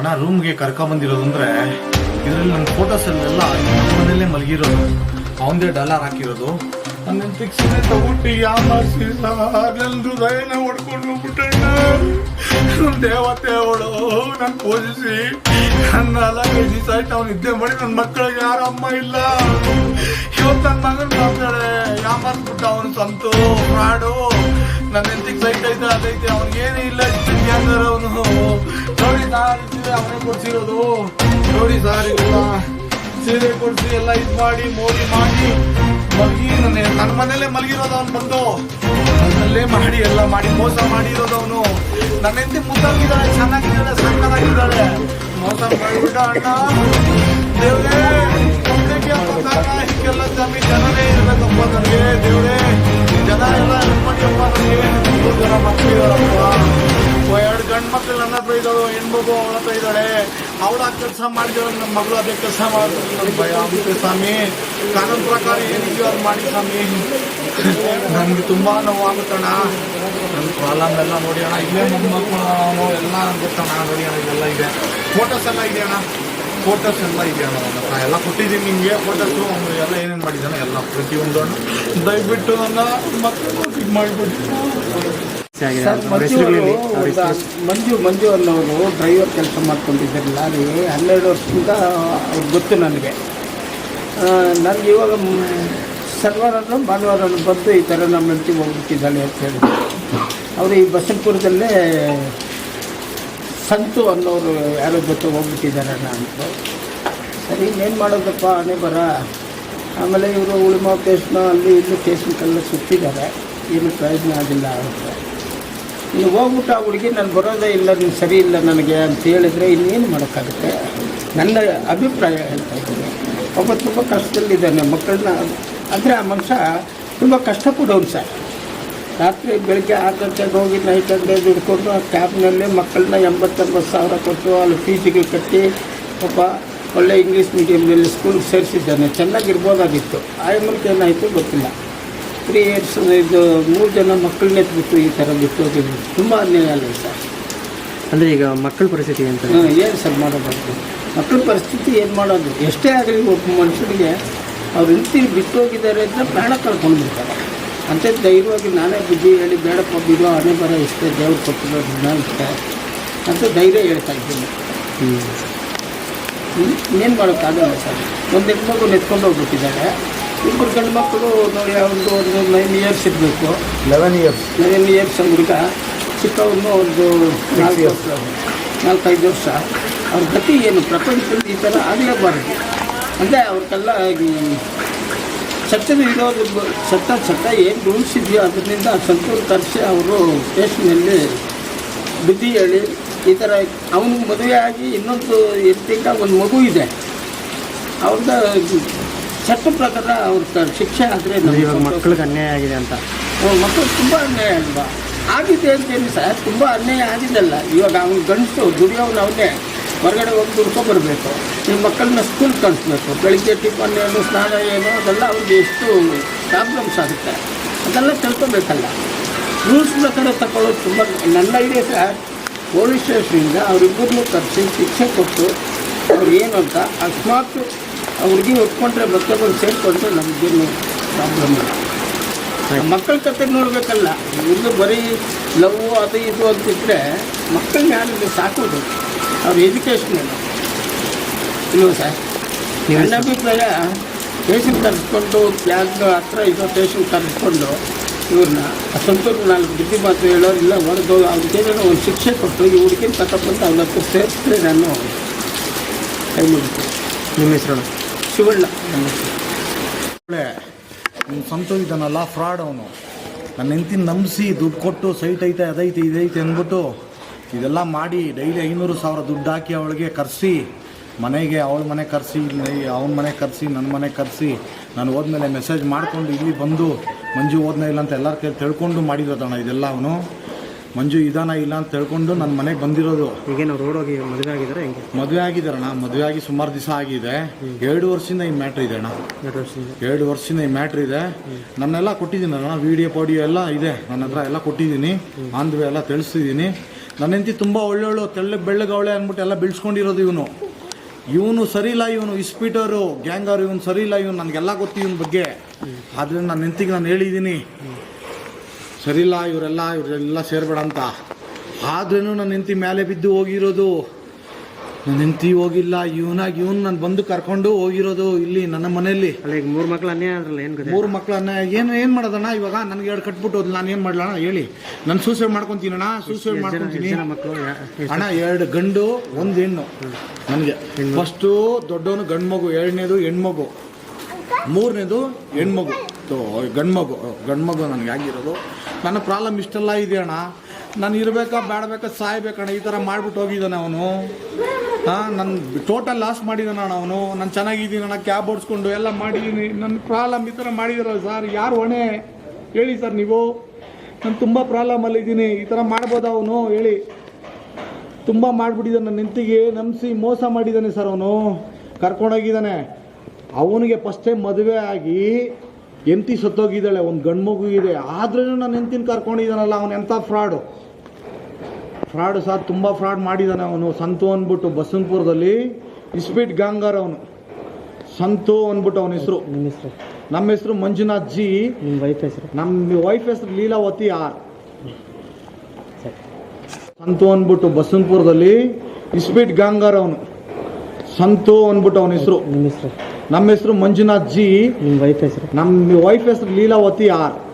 ಹಣ ರೂಮ್ಗೆ ಕರ್ಕೊಂಬಂದಿರೋದಂದ್ರೆ ಇದರಲ್ಲಿ ನನ್ನ ಫೋಟೋಸ್ ಮನೇಲೆ ಮಲಗಿರೋದು. ಅವನದೇ ಡಾಲರ್ ಹಾಕಿರೋದು. ನನ್ನ ಫಿಕ್ಸ್ನೇ ತಗೊಂಡು ಯಾಮಾರಿಸಿ ನನ್ನ ಹೃದಯನ ಹೊಡ್ಕೊಂಡು ಬಿಟ್ಟಣ್ಣ. ನನ್ನ ದೇವತೆ ಅವಳು ನನ್ನ ಪೂಜಿಸಿ ನನ್ನ ದಿವಸ ಆಯ್ತು, ಅವ್ನು ನಿದ್ದೆ ಮಾಡಿ ನನ್ನ ಮಕ್ಕಳಿಗೆ ಯಾರ ಅಮ್ಮ ಇಲ್ಲ. ಇವತ್ತು ನನ್ನ ಮಗನ ಮಾತಾಡೆ ಯಾಮಾರ್ಸ್ಬಿಟ್ಟ ಅವನು ಸಂತು? ಫ್ರಾಡು. ನನ್ನ ಹೆಂಡತಿಗೆ ಸೈಟ್ ಐತೆ ಅದೈತೆ ಅವ್ನಿಗೇನು ಇಲ್ಲ ಅವನು. ಸಾರ್ ಅವನೇ ಕೊಡ್ಸಿರೋದು. ನೋಡಿ ಸರ್ ಇಲ್ಲ ಸೀರೆ ಕೊಡ್ಸಿ ಎಲ್ಲ ಇದು ಮಾಡಿ, ಮೋಡಿ ಮಾಡಿ ಮಲಗಿ ನನ್ನ ನನ್ನ ಮನೇಲೆ ಮಲಗಿರೋದು ಅವ್ನು ಬಂದು. ನನ್ನಲ್ಲೇ ಮಾಡಿ, ಎಲ್ಲ ಮಾಡಿ, ಮೋಸ ಮಾಡಿರೋದು ಅವನು. ನನ್ನ ಹೆಂಡತಿ ಮುದ್ದಾಗಿದ್ದಾಳೆ ಚೆನ್ನಾಗಿದ್ದಾಳೆ ಸಣ್ಣದಾಗಿದ್ದಾಳೆ. ಮೋಸ ಮಾಡಿಬಿಟ್ಟ ಅಣ್ಣ. ದೇವ್ರೇ ಹೆಣ್ಮಗು ಅವಳ ಹತ್ರ ಇದ್ದಾಳೆ. ಅವಳ ಕೆಲಸ ಮಾಡಿದ್ರೆ ನಮ್ಮ ಮಗಳು ಅದೇ ಕೆಲಸ ಮಾಡಿದ್ರೆ ಭಯ ಆಗುತ್ತೆ ಸ್ವಾಮಿ. ಕಾನೂನು ಪ್ರಕಾರ ಏನಿದೆಯೋ ಅದು ಮಾಡಿ ಸ್ವಾಮಿ. ನನಗೆ ತುಂಬಾ ನೋವಾಗುತ್ತಣ್ಣ. ನನ್ನ ಪ್ರಾಬ್ಲಮ್ ಎಲ್ಲ ನೋಡಿ ಅಣ್ಣ. ಇಲ್ಲೇ ಮೊಮ್ಮಕ್ಕಳು ಎಲ್ಲ ಗೊತ್ತಣ್ಣ. ನೋಡಿ ಇದೆಲ್ಲ ಇದೆ. ಫೋಟೋಸ್ ಎಲ್ಲ ಇದೆ ಫೋಟೋಸ್ ಎಲ್ಲ ಇದೆ ಎಲ್ಲ ಕೊಟ್ಟಿದ್ದೀನಿ ನಿಮಗೆ. ಫೋಟೋಸು ಅವನು ಎಲ್ಲ ಏನೇನು ಮಾಡಿದ್ದಾನೆ ಎಲ್ಲ ಪ್ರತಿಯೊಂದು ದಯವಿಟ್ಟು ನನ್ನ ಮಕ್ಕಳು ಇದು ಮಾಡಿಬಿಟ್ಟು ಸರ್ ಮಂಜು ಅವರು ಮಂಜು ಮಂಜು ಅನ್ನೋರು ಡ್ರೈವರ್ ಕೆಲಸ ಮಾಡ್ಕೊಂಡಿದ್ದಾರೆ. ಲಾರಿ ಹನ್ನೆರಡು ವರ್ಷದಿಂದ ಅವ್ರು ಗೊತ್ತು ನನಗೆ. ನನಗೆ ಇವಾಗ ಶನಿವಾರನೂ ಭಾನುವಾರನೂ ಬಂದು ಈ ಥರ ನಮ್ಮ ಹೆಂಡತಿ ಹೋಗ್ಬಿಟ್ಟಿದ್ದಾಳೆ ಅಂತ ಹೇಳಿ ಅವರು ಈ ಬಸಂತಪುರದಲ್ಲೇ ಸಂತು ಅನ್ನೋರು ಯಾರೋ ಗೊತ್ತು ಹೋಗ್ಬಿಟ್ಟಿದ್ದಾರೆ ನಾನು ಅಂತ. ಸರಿ ಇನ್ನೇನು ಮಾಡೋದಪ್ಪ ಹಣೆ ಬರ. ಆಮೇಲೆ ಇವರು ಉಳಿಮಾ ಕೇಸ್ನ ಅಲ್ಲಿ ಇಲ್ಲಿ ಕೇಸ್ನೆಲ್ಲ ಸುತ್ತಿದ್ದಾರೆ. ಏನು ಪ್ರಯೋಜನ ಆಗಿಲ್ಲ ಅಂತ ನೀವು ಹೋಗ್ಬಿಟ್ಟು ಆ ಹುಡುಗಿ, ನಾನು ಬರೋದೇ ಇಲ್ಲ ನೀವು ಸರಿ ಇಲ್ಲ ನನಗೆ ಅಂತ ಹೇಳಿದರೆ ಇನ್ನೇನು ಮಾಡೋಕ್ಕಾಗುತ್ತೆ? ನನ್ನ ಅಭಿಪ್ರಾಯ ಹೇಳ್ತಾ ಇದ್ದೀನಿ. ಒಬ್ಬ ತುಂಬ ಕಷ್ಟದಲ್ಲಿದ್ದಾನೆ, ಮಕ್ಕಳನ್ನ ಅಂದರೆ ಆ ಮನುಷ್ಯ ತುಂಬ ಕಷ್ಟಪಡೋನು ಸರ್ ರಾತ್ರಿ ಬೆಳಗ್ಗೆ ಆರು ಗಂಟೆಗೆ ಹೋಗಿ ನೈಟ್ ಗಂಟೆ ದುಡ್ಕೊಂಡು ಆ ಕ್ಯಾಬ್ನಲ್ಲಿ ಮಕ್ಕಳನ್ನ ಎಂಬತ್ತೊಂಬತ್ತು ಸಾವಿರ ಕೊಟ್ಟು ಅಲ್ಲಿ ಫೀಸಿಗೆ ಕಟ್ಟಿ ಒಬ್ಬ ಒಳ್ಳೆ ಇಂಗ್ಲೀಷ್ ಮೀಡಿಯಮ್ನಲ್ಲಿ ಸ್ಕೂಲ್ಗೆ ಸೇರಿಸಿದ್ದಾನೆ. ಚೆನ್ನಾಗಿರ್ಬೋದಾಗಿತ್ತು. ಆ ಏನಾಯಿತು ಗೊತ್ತಿಲ್ಲ. ತ್ರೀ ಇಯರ್ಸ್ ಇದು ಮೂರು ಜನ ಮಕ್ಕಳನ್ನ ಎತ್ಬಿಟ್ಟು ಈ ಥರ ಬಿಟ್ಟು ತುಂಬ ಅನ್ಯಾಯ ಅಲ್ಲ ಸರ್. ಅಂದರೆ ಈಗ ಮಕ್ಕಳ ಪರಿಸ್ಥಿತಿ ಅಂತ ಏನು ಸರ್ ಮಾಡೋದು ಮಕ್ಕಳ ಪರಿಸ್ಥಿತಿ ಏನು ಮಾಡೋದು? ಎಷ್ಟೇ ಆಗಲಿ ಒಬ್ಬ ಮನುಷ್ಯರಿಗೆ ಅವ್ರು ಹೆಂಡ್ತಿ ಬಿಟ್ಟು ಹೋಗಿದ್ದಾರೆ ಅಂದರೆ ಪ್ರಾಣ ಕಳ್ಕೊಂಡು ಬಿಡ್ತಾರೆ. ಅಂತ ಧೈರ್ಯವಾಗಿ ನಾನೇ ಬುದ್ಧಿ ಹೇಳಿ ಬೇಡಪ್ಪ ಬಿಡೋ ಹಣೆ ಬರ ಇಷ್ಟೇ ದೇವ್ರು ಕೊಟ್ಟಿರೋ ದಿನ ಇಷ್ಟೇ ಅಂತ ಧೈರ್ಯ ಹೇಳ್ತಾ ಇದ್ದೀನಿ. ಏನು ಮಾಡೋಕ್ಕಾಗಲ್ಲ ಸರ್. ಒಂದು ಹೆಣ್ಮಗು ನೆತ್ಕೊಂಡು ಹೋಗ್ಬಿಟ್ಟಿದ್ದಾರೆ. ಇಬ್ಬರು ಗಂಡು ಮಕ್ಕಳು ನೋಡಿ ಒಂದು ಒಂದು ನೈನ್ ಇಯರ್ಸ್ ಇರಬೇಕು. ಲೆವೆನ್ ಇಯರ್ಸ್ ನೈನ್ ಇಯರ್ಸ್ ಹುಡುಗ. ಚಿಕ್ಕವನು ಒಂದು ನಾಲ್ಕು ವರ್ಷ. ನಾಲ್ಕೈದು ವರ್ಷ. ಅವ್ರ ಗತಿ ಏನು? ಪ್ರಪಂಚದಲ್ಲಿ ಈ ಥರ ಆಗಲೇಬಾರದು. ಅಂದರೆ ಅವ್ರಿಗೆಲ್ಲ ಈ ಸತ್ಯದ ಇರೋದು ಸತ್ತ ಸತ್ತ ಏನು ರೂಲ್ಸ್ ಇದೆಯೋ ಅದರಿಂದ ಸಂತೂರು ತರಿಸಿ ಅವರು ಸ್ಟೇಷನಲ್ಲಿ ಬುದ್ಧಿ ಹೇಳಿ ಈ ಥರ ಅವನಿಗೆ ಮದುವೆ ಆಗಿ ಇನ್ನೊಂದು ಎತ್ತಿಂದ ಒಂದು ಮಗು ಇದೆ. ಅವ್ರದ್ದು ಚಟ್ಟ ಪ್ರಕಾರ ಅವ್ರ ಶಿಕ್ಷೆ ಆದರೆ ಮಕ್ಕಳಿಗೆ ಅನ್ಯಾಯ ಆಗಿದೆ ಅಂತ. ಮಕ್ಕಳು ತುಂಬ ಅನ್ಯಾಯ ಅಲ್ವಾ ಆಗಿದೆ ಅಂತೇಳಿ ಸರ್ ತುಂಬ ಅನ್ಯಾಯ ಆಗಿದ್ದಲ್ಲ ಇವಾಗ ಅವ್ನು ಗಂಡಸು ದುಡಿಯೋನು ಅವನೇ ಹೊರಗಡೆ ಹೋಗಿ ದುಡ್ಕೊಬರ್ಬೇಕು. ನಿಮ್ಮ ಮಕ್ಕಳನ್ನ ಸ್ಕೂಲ್ ಕಳಿಸ್ಬೇಕು. ಬೆಳಿಗ್ಗೆ ಟಿಫನ್ ಏನು ಸ್ನಾನ ಏನು ಅದೆಲ್ಲ ಅವ್ರಿಗೆ ಎಷ್ಟು ಪ್ರಾಬ್ಲಮ್ಸ್ ಆಗುತ್ತೆ? ಅದೆಲ್ಲ ತಿಳ್ಕೊಬೇಕಲ್ಲ. ರೂಲ್ಸ್ ಪ್ರಕಾರ ತಗೊಳ್ಳೋದು ತುಂಬ ನನ್ನ ಐಡಿಯಾ ಸರ್ ಪೊಲೀಸ್ ಸ್ಟೇಷನಿಂದ ಅವರಿಬ್ಬರನ್ನೂ ಕರೆಸಿ ಶಿಕ್ಷೆ ಕೊಟ್ಟು ಅವ್ರು ಏನು ಅಂತ ಅಕಸ್ಮಾತ್ ಆ ಹುಡುಗಿ ಒಪ್ಕೊಂಡ್ರೆ ಮತ್ತೆ ಬಂದು ಸೇರಿಕೊಂಡ್ರೆ ನಮಗೇನು ಪ್ರಾಬ್ಲಮ್ ಇಲ್ಲ. ಮಕ್ಕಳ ಕತೆ ನೋಡಬೇಕಲ್ಲ ಇದು ಬರೀ ಲವ್ ಅದು ಇದು ಅಂತಿದ್ರೆ ಮಕ್ಕಳನ್ನ ಯಾರಿಲ್ಲ ಸಾಕೋದು? ಅವ್ರ ಎಜುಕೇಷನ್ ಇಲ್ಲ ಇಲ್ವ ಸರ್? ನನ್ನ ಅಭಿಪ್ರಾಯ ಪೇಷಂಟ್ ಕರೆಸ್ಕೊಂಡು ಬ್ಯಾಗ್ ಹತ್ರ ಇದೋ ಪೇಷಂಟ್ ಕರೆಸ್ಕೊಂಡು ಇವ್ರನ್ನ ಸ್ವಂತೂರು ನಾಲ್ಕು ಬುದ್ಧಿ ಮಾತು ಹೇಳೋರಿಲ್ಲ ಹೊಡೆದು ಅವ್ರಿಗೇನೋ ಒಂದು ಶಿಕ್ಷೆ ಕೊಟ್ಟು ಈ ಹುಡುಗಿನ ತಗೊಂಡ್ಬಂದು ಅವ್ರ ಹತ್ರ ಸೇರಿಸಿದ್ರೆ ನಾನು ಕೈ ಮುಗಿತು ನಿಮ್ಮ ಹೆಸರು ಶಿವಣ್ಣ. ಇದನ್ನಲ್ಲ ಸ್ವಂತ ಇದ್ದಾನಲ್ಲ ಫ್ರಾಡ್ ಅವನು ನನ್ನ ಹೆಂಡ್ತಿ ನಂಬಿಸಿ ದುಡ್ಡು ಕೊಟ್ಟು ಸೈಟ್ ಐತೆ, ಅದೈತೆ, ಇದೈತೆ ಅಂದ್ಬಿಟ್ಟು ಇದೆಲ್ಲ ಮಾಡಿ ಡೈಲಿ ಐನೂರು ಸಾವಿರ ದುಡ್ಡು ಹಾಕಿ ಅವಳಿಗೆ ಕರೆಸಿ, ಮನೆಗೆ, ಅವಳ ಮನೆ ಕರೆಸಿ, ಅವನ ಮನೆ ಕರೆಸಿ ನನ್ನ ಮನೆ ಕರೆಸಿ, ನಾನು ಹೋದ್ಮೇಲೆ ಮೆಸೇಜ್ ಮಾಡಿಕೊಂಡು ಇಲ್ಲಿ ಬಂದು ಮಂಜು ಹೋದ್ನ ಇಲ್ಲ ಅಂತ ಎಲ್ಲರ ಕೈ ತಿಳ್ಕೊಂಡು ಮಾಡಿರೋದಣ್ಣ ಇದೆಲ್ಲ ಅವನು ಮಂಜು ಇದಾನ ಇಲ್ಲ ಅಂತ ತಿಳ್ಕೊಂಡು ನನ್ನ ಮನೆಗೆ ಬಂದಿರೋದು. ಈಗೇನು ರೋಡ್ ಹೋಗಿ ಮದುವೆ ಆಗಿದ್ದಾರೆ ಹೆಂಗೆ? ಮದುವೆ ಆಗಿದಾರಣ್ಣ ಮದುವೆ ಆಗಿ ಸುಮಾರು ದಿವಸ ಆಗಿದೆ. ಎರಡು ವರ್ಷದಿಂದ ಈ ಮ್ಯಾಟ್ರ್ ಇದೆ ಅಣ್ಣ. ಎರಡು ವರ್ಷದಿಂದ? ಎರಡು ವರ್ಷದಿಂದ ಈ ಮ್ಯಾಟ್ರ್ ಇದೆ. ನನ್ನೆಲ್ಲ ಕೊಟ್ಟಿದ್ದೀನಿ ಅಣ್ಣ. ವಿಡಿಯೋ ಪಾಡಿಯೋ ಎಲ್ಲ ಇದೆ. ನನ್ನ ಹತ್ರ ಎಲ್ಲ ಕೊಟ್ಟಿದ್ದೀನಿ. ಆನ್ ದ ವೇ ಎಲ್ಲ ತಿಳಿಸಿದ್ದೀನಿ ನನ್ನ ಹೆಂಡತಿ ತುಂಬ ಒಳ್ಳೊಳ್ಳು ತೆಳ್ಳೆ ಬೆಳ್ಳಗವಳೆ ಅಂದ್ಬಿಟ್ಟು ಎಲ್ಲ ಬೆಳೆಸ್ಕೊಂಡಿರೋದು ಇವನು. ಇವನು ಸರಿ ಇಲ್ಲ ಇವನು ಇಸ್ಪೀಟರು ಗ್ಯಾಂಗಾರು ಇವನು ಸರಿ ಇಲ್ಲ ಇವನು ನನಗೆಲ್ಲ ಗೊತ್ತು ಇವನ ಬಗ್ಗೆ. ಆದರೆ ನನ್ನ ಹೆಂಡತಿಗೆ ನಾನು ಹೇಳಿದ್ದೀನಿ. ಸರಿ ಇಲ್ಲ ಇವರೆಲ್ಲ ಇವರೆಲ್ಲ ಸೇರಬೇಡ ಅಂತ. ಆದ್ರೂ ನನ್ನ ಹೆಂಡತಿ ಮೇಲೆ ಬಿದ್ದು ಹೋಗಿರೋದು? ನನ್ನ ಹೆಂಡತಿ ಹೋಗಿಲ್ಲ ಇವನಾಗಿ ಇವನು ನಾನು ಬಂದು ಕರ್ಕೊಂಡು ಹೋಗಿರೋದು ಇಲ್ಲಿ ನನ್ನ ಮನೆಯಲ್ಲಿ. ಅಲ್ಲ ಈಗ ಮೂರು ಮಕ್ಳು ಅನ್ಯಾಯ ಅದ್ರಲ್ಲ ಏನು ಗೊತ್ತೆ? ಮೂರು ಮಕ್ಕಳನ್ನ ಏನು ಏನು ಮಾಡೋದಣ್ಣ ಇವಾಗ? ನನಗೆ ಎರಡು ಕಟ್ಬಿಟ್ಟು ನಾನು ಏನು ಮಾಡ್ಲಣ್ಣ ಹೇಳಿ. ನಾನು ಸೂಸೈಡ್ ಮಾಡ್ಕೊತೀನಣ್ಣ ಸೂಸೈಡ್ ಮಾಡ್ಕೊತೀನಿ. ಮಕ್ಕಳು ಅಣ್ಣ ಎರಡು ಗಂಡು ಒಂದು ಹೆಣ್ಣು. ನನಗೆ. ಫಸ್ಟು ದೊಡ್ಡವನು ಗಂಡು ಮಗು ಎರಡನೇದು ಹೆಣ್ಮಗು. ಮೂರನೇದು ಹೆಣ್ಮಗು. ಗಂಡು ಮಗು ಗಂಡ್ಮಗು ನನಗೆ ಆಗಿರೋದು ನನ್ನ ಪ್ರಾಬ್ಲಮ್ ಇಷ್ಟೆಲ್ಲ ಇದೆ ಅಣ್ಣ? ನಾನು ಇರಬೇಕಾ ಬೇಡಬೇಕಾ ಸಾಯ್ಬೇಕಣ್ಣ ಈ ಥರ ಮಾಡಿಬಿಟ್ಟು ಹೋಗಿದ್ದಾನೆ ಅವನು. ಹಾಂ ನನ್ನ ಟೋಟಲ್ ಲಾಸ್ ಮಾಡಿದ್ದಾನ ಅವನು. ನಾನು ಚೆನ್ನಾಗಿದ್ದೀನಿ ಅಣ್ಣ ಕ್ಯಾಬ್ ಓಡಿಸ್ಕೊಂಡು ಎಲ್ಲ ಮಾಡಿದ್ದೀನಿ ನನ್ನ ಪ್ರಾಬ್ಲಮ್ ಈ ಥರ ಮಾಡಿದಿರೋ ಸರ್ ಯಾರು ಹೊಣೆ? ಹೇಳಿ ಸರ್ ನೀವು. ನಾನು ತುಂಬ ಪ್ರಾಬ್ಲಮಲ್ಲಿ ಇದ್ದೀನಿ. ಈ ಥರ ಮಾಡ್ಬೋದಾ ಅವನು? ಹೇಳಿ. ತುಂಬ ಮಾಡಿಬಿಟ್ಟಿದ್ದಾನೆ ನನ್ನ ನೆಂತಿಗೆ ನಂಬಿಸಿ ಮೋಸ ಮಾಡಿದ್ದಾನೆ ಸರ್ ಅವನು. ಕರ್ಕೊಂಡೋಗಿದ್ದಾನೆ. ಅವನಿಗೆ ಫಸ್ಟ್ ಟೈಮ್ ಮದುವೆ ಆಗಿ ಹೆಂಡತಿ ಸತ್ತೋಗಿದ್ದಾಳೆ ಒಂದು ಗಂಡು ಮಗು ಇದೆ ಆದ್ರೂ ನನ್ನ ಹೆಂಡ್ತಿನ ಕರ್ಕೊಂಡಿದ್ದಾನಲ್ಲ ಅವನು ಎಂಥ ಫ್ರಾಡು ಫ್ರಾಡು ಸಹ ತುಂಬ ಫ್ರಾಡ್ ಮಾಡಿದ್ದಾನೆ ಅವನು. ಸಂತು ಅಂದ್ಬಿಟ್ಟು ಬಸವನಪುರದಲ್ಲಿ ಇಸ್ಪೀಟ್ ಗಾಂಗಾರ್ ಅವನು. ಸಂತು ಅಂದ್ಬಿಟ್ಟು ಅವನ ಹೆಸರು. ನಮ್ಮ ಹೆಸರು ಮಂಜುನಾಥ್ ಜಿ. ನಿಮ್ಮ ವೈಫ್ ಹೆಸರು? ನಮ್ಮ ವೈಫ್ ಹೆಸರು ಲೀಲಾವತಿ ಆರ್. ಸಂತು ಅಂದ್ಬಿಟ್ಟು ಬಸವನಪುರದಲ್ಲಿ ಇಸ್ಪೀಟ್ ಗಾಂಗಾರ್ ಅವನು. ಸಂತು ಅಂದ್ಬಿಟ್ಟು ಅವನ ಹೆಸರು? ನಮ್ಮ ಹೆಸರು ಮಂಜುನಾಥ್ ಜಿ. ನಿಮ್ಮ ವೈಫ್ ಹೆಸರು? ನಮ್ಮ ವೈಫ್ ಹೆಸರು ಲೀಲಾವತಿ ಆರ್.